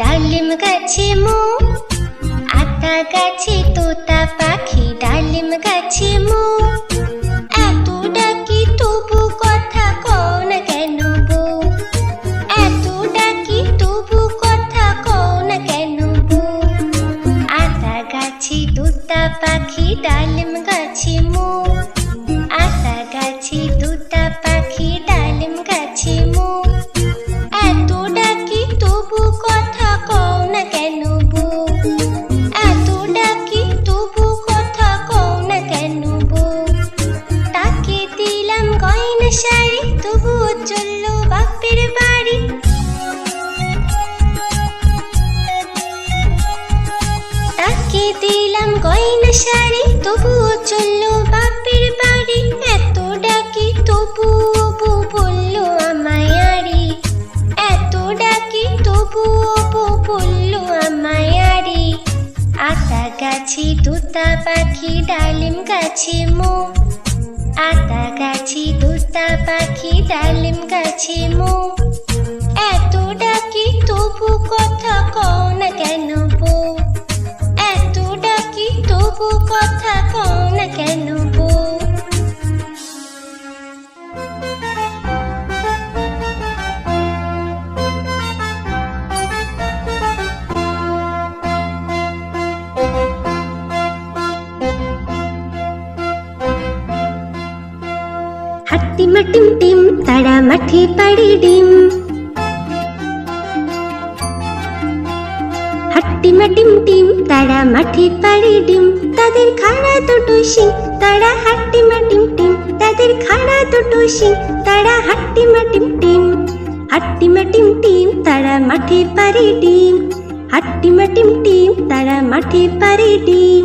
ডালিম গাছে মো আতা গাছে তোতা পাখি ডালিম গাছে মো। গাছে তোতা পাখি, ডালিম গাছে মো। আতা গাছে তোতা পাখি, ডালিম গাছে মো। এত ডাকি তবু কথা কও না কেন বউ এত ডাকি তবু কথা কও না কেন বউ টিম টিম তারা মাঠে পাড়ি ডিম হাট্টিমা টিম টিম তারা মাঠে পাড়ি ডিম তাদের খাড়া দুটো শিং তারা হাট্টিমা টিম টিম তাদের খাড়া দুটো শিং তারা হাট্টিমা টিম টিম হাট্টিমা টিম টিম তারা মাঠে পাড়ি ডিম হাট্টিমা টিম টিম তারা মাঠে পাড়ি ডিম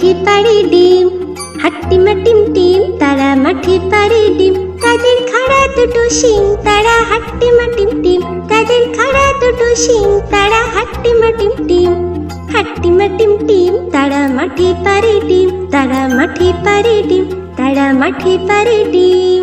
মাঠে পারে ডিম, হাট্টি মাটিম টিম তারা মাঠে পারে ডিম। তাদের খাড়া দুটো শিং, তারা হাট্টি মাটিম টিম তাদের খাড়া দুটো শিং, তারা হাট্টি মাটিম টিম হাট্টি মাটিম টিম তারা মাঠে পারে ডিম। তারা মাঠে পারে ডিম, তারা মাঠে পারে ডিম।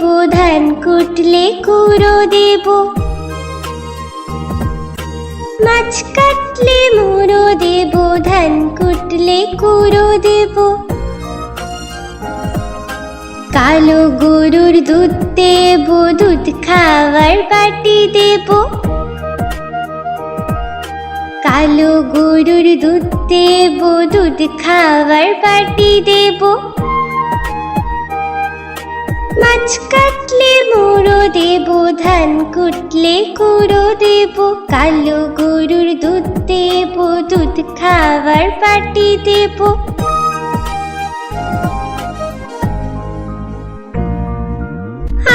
দেব ধান কুটলে কুড়ো দেব। মাছ কাটলে মুড়ো দেব, ধান কুটলে কুড়ো দেব। কালো গরুর দুধ দেব, দুধ খাওয়ার বাটি দেব। কালো গরুর দুধ দেব, দুধ খাওয়ার বাটি দেব। মাছ কাটলে মুড়ো দেব, ধান কুটলে কুড়ো দেব, কালো গরুর দুধ দেব, দুধ খাবার পাটি দেব।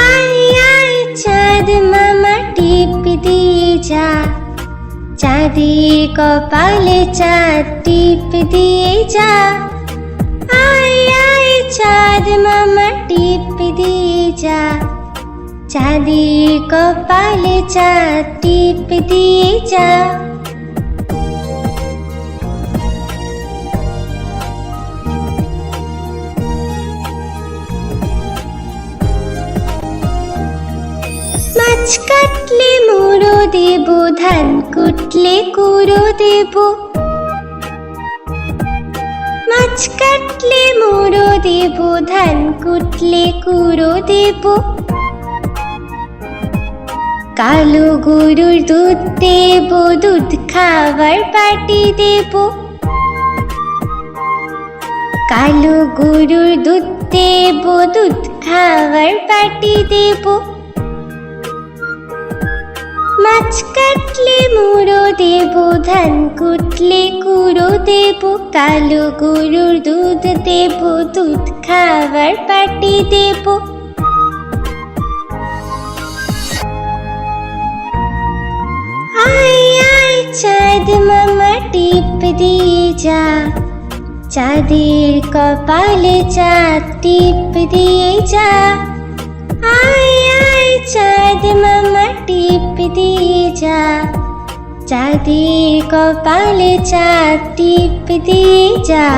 আয় আয়, চাঁদ মামা, টিপ দিয়ে যা। চাঁদের কপালে চাঁদ, টিপ দিয়ে যা। আয় চাঁদ মামা টিপ দিয়ে যা। চাঁদের কপালে চাঁদ টিপ দিয়ে যা। মাছ কাটলে মুড়ো দেব, ধান কুটলে কুড়ো দেব। মাছ কাটলে মুড়ো দেব, ধান কুটলে কুড়ো দেব। কালো গরুর দুধ দেব, দুধ খাবার পাটি দেব। কালো গরুর দুধ দেব, দুধ খাবার পাটি দেব। মাছ কাটলে মুড়ো দেব, ধান কুটলে কুড়ো দেব, কালো গরুর দুধ দেব, দুধ খাবার পাটি দেব। আয় আয়, চাঁদ মামা, টিপ দিয়ে যা। চাঁদের কপালে চাঁদ, টিপ দিয়ে যা। আয় চাঁদ মামা টিপ দিয়ে যা। চাঁদের কপালে চাঁদ টিপ দিয়ে যা।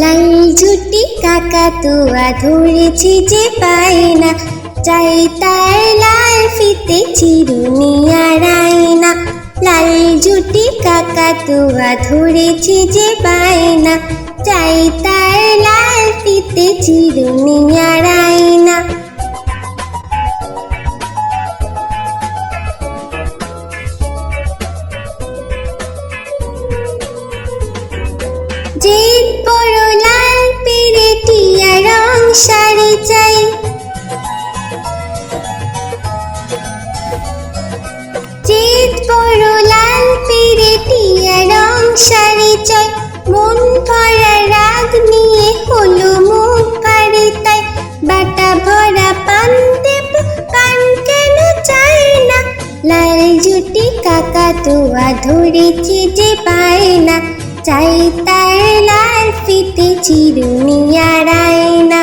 লাল ঝুটি কাকা তুয়া ধরেছি যে পাই না চাই তার লাল ফিতে চিরুনি আর লাল জুটি কাকাতুয়া ধরেছি যে বায়না না চাই তার লাল পিতে চিরুনি আর আয়না ভরা রাগ নিয়ে হলো মুখ কারে তাই বাটা ভরা পান দেব, কান কেন চায় না? লাল জুটি কাকা তোয়া ধরেছি যে পায় না চাই লাল ফিতে চিরুনি আড়ায় আয়না।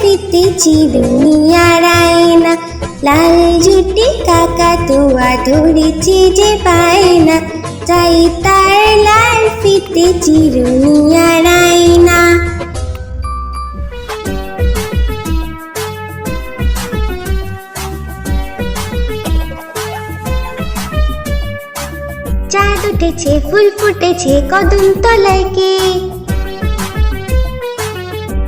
ফিতে চিরুনি আর আয়না। লাল জুটি কাকা তুয়া ধরেছি যে পায় না চাই তার লাল ফিতে চিরুনি আর আয়না। চাঁদ উঠেছে, ফুল ফুটেছে, কদম তলায় কে?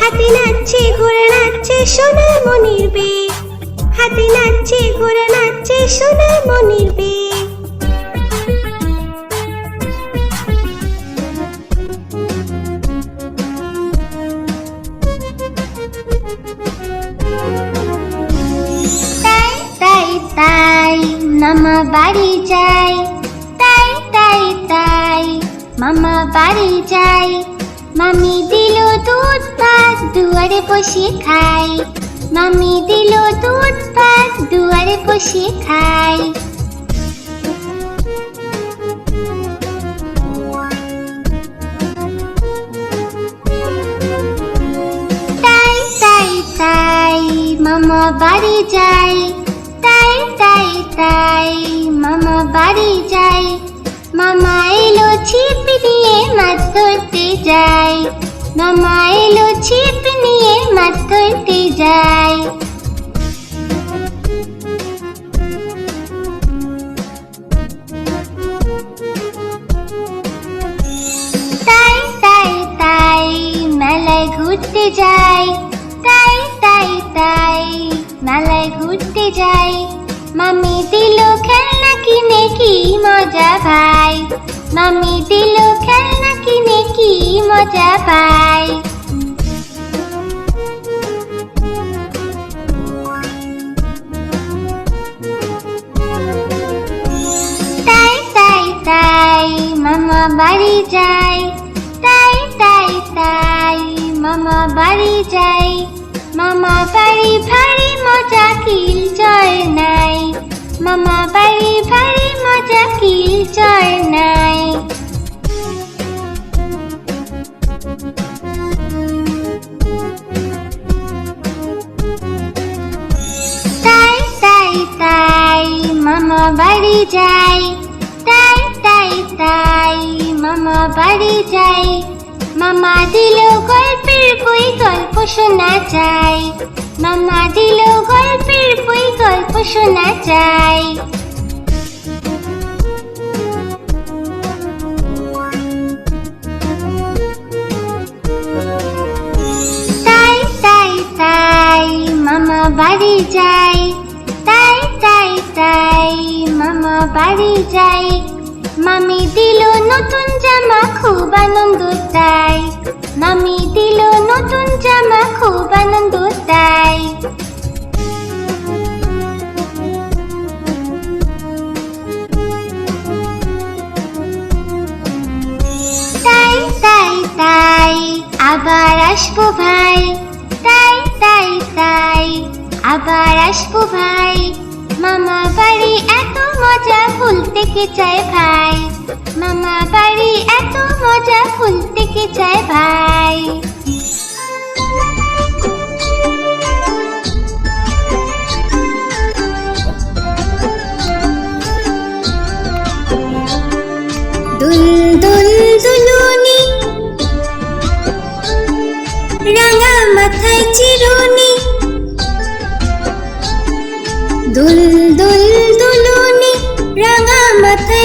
হাতে নাচছে, ঘোড়া নাচছে সোনা মনির বে নাচছে, ঘোড়া নাচছে সোনা মনির বে তাই তাই তাই, মামা বাড়ি যাই। তাই তাই তাই, মামা বাড়ি যাই। মামি দুয়ারে বসে খাই। মামি দিল দুধ ভাত দুয়ারে বসে খাই। তাই তাই তাই মামা বাড়ি যাই তাই তাই তাই মামা বাড়ি যাই মামা এলো ছিপ নিয়ে মাছ ধরতে যাই মামা এলো ছিপ নিয়ে মজা পাই। তাই তাই তাই মামা বাড়ি যাই তাই তাই তাই মামা বাড়ি যাই মামা বাড়ি ভারী মজা কিল চর নাই। মামা বাড়ি ভারী মজা কিল চর নাই। বাড়ি যাই, তাই তাই তাই মামা বাড়ি যাই। মামা দিল গল্পের বই, গল্প শোনা চাই মামা দিল গল্পের বই, গল্প শোনা চাই তাই তাই তাই মামা বাড়ি যাই। তাই তাই তাই, মামা বাড়ি যাই। মামি দিল নতুন জামা, খুব আনন্দ তাই। মামি দিল নতুন জামা, খুব আনন্দ তাই। তাই তাই তাই, আবার আসব ভাই। তাই তাই তাই, আবার আসব ভাই। ভুলতে কে চায় ভাই। মামা বাড়ি এত মজা ভুলতে কে চায় ভাই। দুল দুল দুলুনি। রাঙা মাথায় চিরুনি। দুল দুল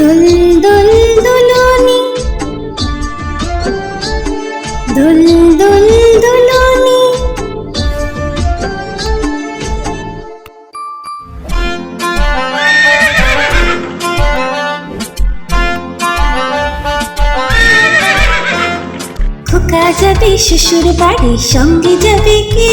দুল দুল দুলনি দুল দুল দুলনি খোকা যাবে শ্বশুর বাড়ি সঙ্গে যাবে কে?